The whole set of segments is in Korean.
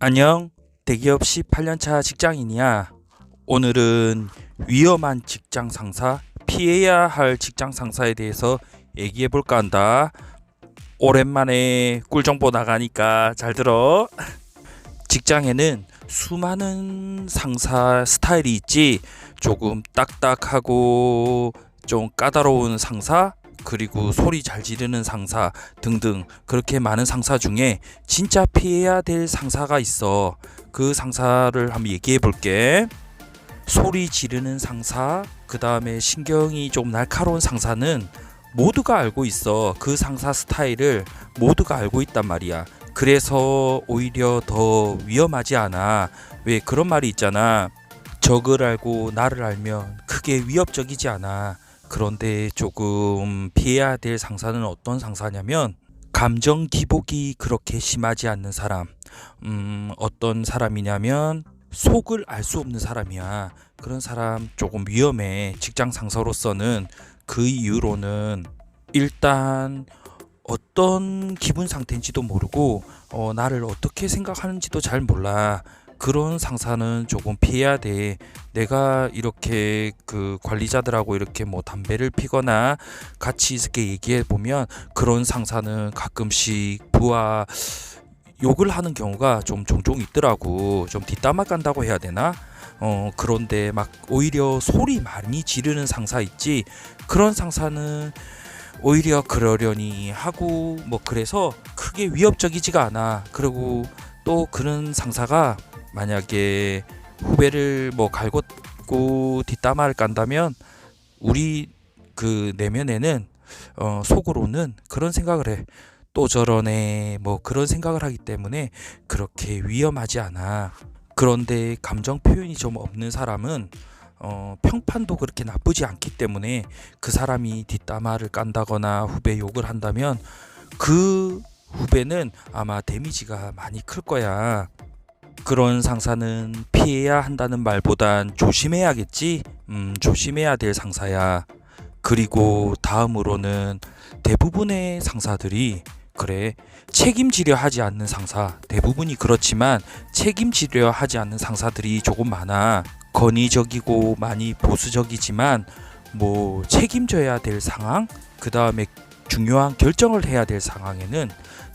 안녕. 대기업 18년차 직장인이야. 오늘은 위험한 직장 상사, 피해야 할 직장 상사에 대해서 얘기해 볼까 한다. 오랜만에 꿀 정보 나가니까 잘 들어. 직장에는 수많은 상사 스타일이 있지. 조금 딱딱하고 좀 까다로운 상사, 그리고 소리 잘 지르는 상사 등등 그렇게 많은 상사 중에 진짜 피해야 될 상사가 있어. 그 상사를 한번 얘기해 볼게. 소리 지르는 상사, 그 다음에 신경이 좀 날카로운 상사는 모두가 알고 있어. 그 상사 스타일을 모두가 알고 있단 말이야. 그래서 오히려 더 위험하지 않아. 왜 그런 말이 있잖아. 적을 알고 나를 알면 크게 위협적이지 않아. 그런데 조금 피해야 될 상사는 어떤 상사냐면 감정 기복이 그렇게 심하지 않는 사람. 음, 어떤 사람이냐면 속을 알 수 없는 사람이야. 그런 사람 조금 위험해. 직장 상사로서는 그 이유로는 일단 어떤 기분 상태인지도 모르고 어, 나를 어떻게 생각하는지도 잘 몰라. 그런 상사는 조금 피해야 돼. 내가 이렇게 그 관리자들하고 이렇게 뭐 담배를 피거나 같이 이렇게 얘기해 보면 그런 상사는 가끔씩 부하 욕을 하는 경우가 좀 종종 있더라고. 좀 뒷담화 간다고 해야 되나? 어, 그런데 막 오히려 소리 많이 지르는 상사 있지. 그런 상사는 오히려 그러려니 하고 뭐 그래서 크게 위협적이지가 않아. 그리고 또 그런 상사가 만약에 후배를 뭐 갈궜고 뒷담화를 깐다면 우리 그 내면에는 어, 속으로는 그런 생각을 해. 또 저러네 뭐 그런 생각을 하기 때문에 그렇게 위험하지 않아. 그런데 감정 표현이 좀 없는 사람은 어, 평판도 그렇게 나쁘지 않기 때문에 그 사람이 뒷담화를 깐다거나 후배 욕을 한다면 그 후배는 아마 데미지가 많이 클 거야. 그런 상사는 피해야 한다는 말보단 조심해야겠지? 음, 조심해야 될 상사야. 그리고 다음으로는 대부분의 상사들이 그래 책임지려 하지 않는 상사 대부분이 그렇지만 책임지려 하지 않는 상사들이 조금 많아 권위적이고 많이 보수적이지만 뭐 책임져야 될 상황 그 다음에 중요한 결정을 해야 될 상황에는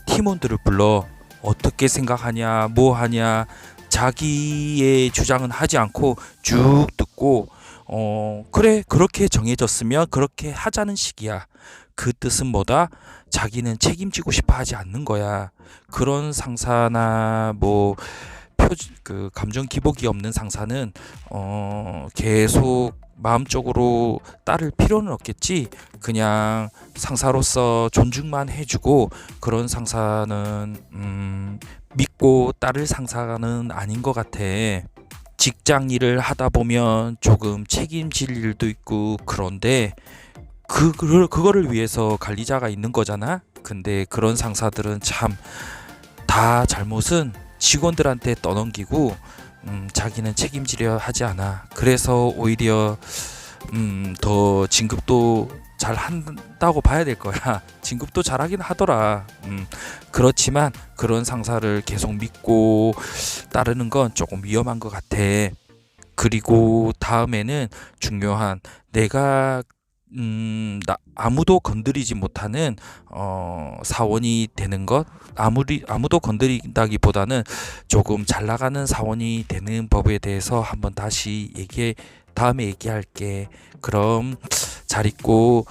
팀원들을 불러 어떻게 생각하냐 뭐 하냐 자기의 주장은 하지 않고 쭉 듣고 어 그래 그렇게 정해졌으면 그렇게 하자는 식이야. 그 뜻은 뭐다? 자기는 책임지고 싶어 하지 않는 거야. 그런 상사나 뭐 표, 그 감정 기복이 없는 상사는 어 계속 마음적으로 따를 필요는 없겠지 그냥 상사로서 존중만 해주고 그런 상사는 음, 믿고 따를 상사는 아닌 것 같아. 직장 일을 하다 보면 조금 책임질 일도 있고 그런데 그 그걸 그거를 위해서 관리자가 있는 거잖아. 근데 그런 상사들은 참 다 잘못은 직원들한테 떠넘기고 음, 자기는 책임지려 하지 않아. 그래서 오히려 음, 더 진급도 잘 한다고 봐야 될 거야. 진급도 잘 하긴 하더라. 음, 그렇지만 그런 상사를 계속 믿고 따르는 건 조금 위험한 것 같아. 그리고 다음에는 중요한 내가 음, 나, 아무도 건드리지 못하는 어, 사원이 되는 것 아무리 아무도 건드린다기보다는 조금 잘 나가는 사원이 되는 법에 대해서 한번 다시 얘기해 다음에 얘기할게. 그럼 잘 있고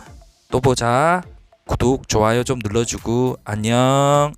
또 보자. 구독 좋아요 좀 눌러주고 안녕.